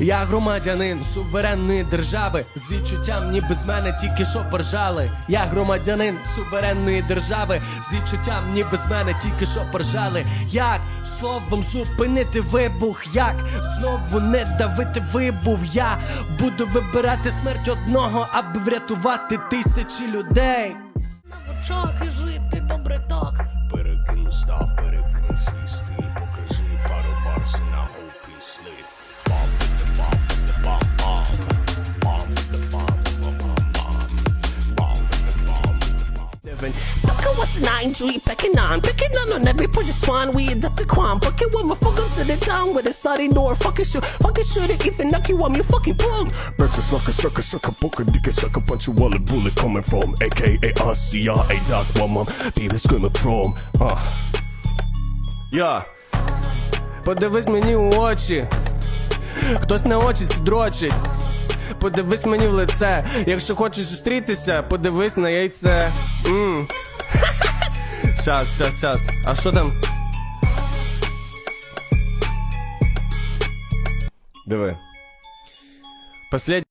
Я громадянин суверенної держави з відчуттям, ніби з мене тільки що поржали. Я громадянин суверенної держави з відчуттям, ніби з мене тільки що поржали. Як словом зупинити вибух? Як знову не давити вибух? Я буду вибирати смерть одного, аби врятувати тисячі людей. на очах і жити добре так. Перекину став, перекинь свій стиль, покажи пару барси на гопі слив. бам. Fucking what's nine, G, pecking on, picking on on every push spawn, we adapt to crime. Fucking with my fucking to the town with a sliding door, fucking shoot, fucking shoot it, even knock you on me, fucking boom. Bitch, it's like a sucker, sucker, book a dick, sucker, punch a wallet, bullet coming from AKA RCRA Dark One Mom, baby screaming from, uh. Я подивись мені у очі. Хтось на очі ці дрочить. Подивись мені в лице. Якщо хочеш зустрітися, подивись на яйце. Мм. Щас, щас, щас. А що там? Диви. Послед...